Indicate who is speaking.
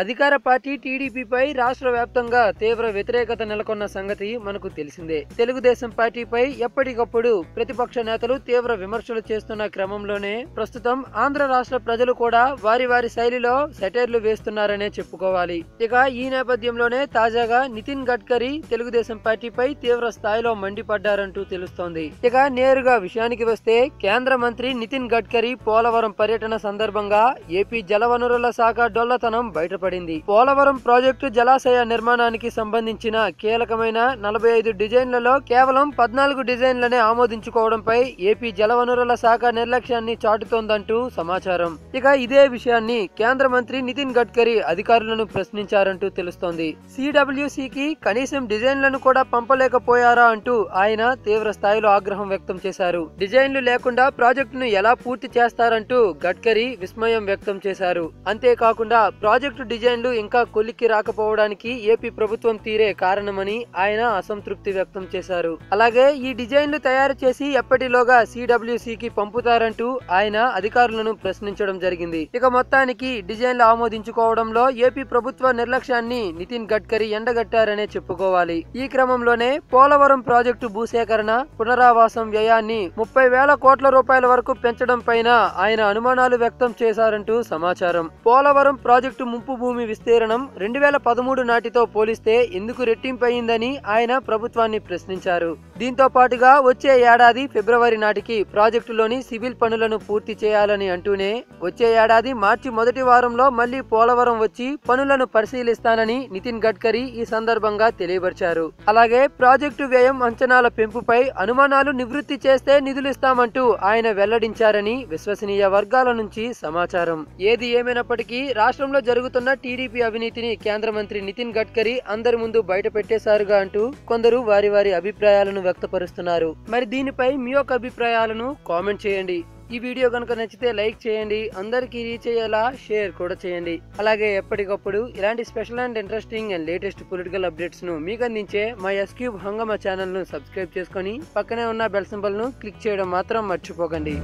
Speaker 1: అధికార పార్టీ టీడీపీపై రాష్ట్ర వ్యాప్తంగా తీవ్ర వ్యతిరేకత నెలకొన్న సంగతి మనకు తెలిసిందే. తెలుగుదేశం పార్టీపై ఎప్పటికప్పుడు ప్రతిపక్ష నేతలు తీవ్ర విమర్శలు చేస్తున్న క్రమంలోనే ప్రస్తుతం ఆంధ్ర రాష్ట్ర ప్రజలు కూడా వారి వారి శైలిలో సెటైర్లు వేస్తున్నారనే చెప్పుకోవాలి. ఇక ఈ నేపథ్యంలోనే తాజాగా నితిన్ గడ్కరీ తెలుగుదేశం పార్టీపై తీవ్ర స్థాయిలో మండిపడ్డారంటూ తెలుస్తోంది. ఇక నేరుగా విషయానికి వస్తే కేంద్ర మంత్రి నితిన్ గడ్కరీ పోలవరం పర్యటన సందర్భంగా ఏపీ జలవనరుల శాఖ డొల్లతనం బయటపడింది. పోలవరం ప్రాజెక్టు జలాశయ నిర్మాణానికి సంబంధించిన కీలకమైన నలభై ఐదు డిజైన్లలో కేవలం పద్నాలుగు డిజైన్లనే ఆమోదించుకోవడంపై ఏపీ జలవనరుల శాఖ నిర్లక్ష్యాన్ని చాటుతోందంటూ సమాచారం. ఇక ఇదే విషయాన్ని కేంద్ర మంత్రి నితిన్ గడ్కరీ అధికారులను ప్రశ్నించారంటూ తెలుస్తోంది. సిడబ్ల్యూసికి కనీసం డిజైన్లను కూడా పంపలేకపోయారా అంటూ ఆయన తీవ్ర స్థాయిలో ఆగ్రహం వ్యక్తం చేశారు. డిజైన్లు లేకుండా ప్రాజెక్టును ఎలా పూర్తి చేస్తారంటూ గడ్కరీ విస్మయం వ్యక్తం చేశారు. అంతేకాకుండా ప్రాజెక్టు డిజైన్లు ఇంకా కొలిక్కి రాకపోవడానికి ఏపీ ప్రభుత్వం తీరే కారణమని ఆయన అసంతృప్తి వ్యక్తం చేశారు. అలాగే ఈ డిజైన్లు తయారు చేసి ఎప్పటిలోగా సిడబ్ల్యూసికి పంపుతారంటూ ఆయన అధికారులను ప్రశ్నించడం జరిగింది. ఇక మొత్తానికి డిజైన్లు ఆమోదించుకోవడంలో ఏపీ ప్రభుత్వ నిర్లక్ష్యాన్ని నితిన్ గడ్కరీ ఎండగట్టారనే చెప్పుకోవాలి. ఈ క్రమంలోనే పోలవరం ప్రాజెక్టు భూసేకరణ పునరావాసం వ్యయాన్ని ముప్పై వేల కోట్ల రూపాయల వరకు పెంచడం పైన ఆయన అనుమానాలు వ్యక్తం చేశారంటూ సమాచారం. పోలవరం ప్రాజెక్టు ముంపు భూమి విస్తీర్ణం రెండు వేల పదమూడు నాటితో పోలిస్తే ఎందుకు రెట్టింపయిందని ఆయన ప్రభుత్వాన్ని ప్రశ్నించారు. దీంతో పాటుగా వచ్చే ఏడాది ఫిబ్రవరి నాటికి ప్రాజెక్టులోని సివిల్ పనులను పూర్తి చేయాలని అంటూనే వచ్చే ఏడాది మార్చి మొదటి వారంలో మళ్ళీ పోలవరం వచ్చి పనులను పరిశీలిస్తానని నితిన్ గడ్కరీ ఈ సందర్భంగా తెలియపరిచారు. అలాగే ప్రాజెక్టు వ్యయం అంచనాల పెంపుపై అనుమానాలు నివృత్తి చేస్తే నిధులిస్తామంటూ ఆయన వెల్లడించారని విశ్వసనీయ వర్గాల నుంచి సమాచారం. ఏది ఏమైనప్పటికీ రాష్ట్రంలో జరుగుతున్న టీడీపీ అవినీతిని కేంద్ర మంత్రి నితిన్ గడ్కరీ అందరి ముందు బయట పెట్టేశారుగా అంటూ కొందరు వారి వారి అభిప్రాయాలను వ్యక్తపరుస్తున్నారు. మరి దీనిపై మీ యొక్క అభిప్రాయాలను కామెంట్ చేయండి. ఈ వీడియో కనుక నచ్చితే లైక్ చేయండి. అందరికీ రీచ్ అయ్యేలా షేర్ కూడా చేయండి. అలాగే ఎప్పటికప్పుడు ఇలాంటి special and interesting and latest political అప్డేట్స్ను మీకు అందించే మా ఎస్క్యూబ్ హంగమా ఛానల్ను సబ్స్క్రైబ్ చేసుకొని పక్కనే ఉన్న బెల్ సింబల్ను క్లిక్ చేయడం మాత్రం మర్చిపోకండి.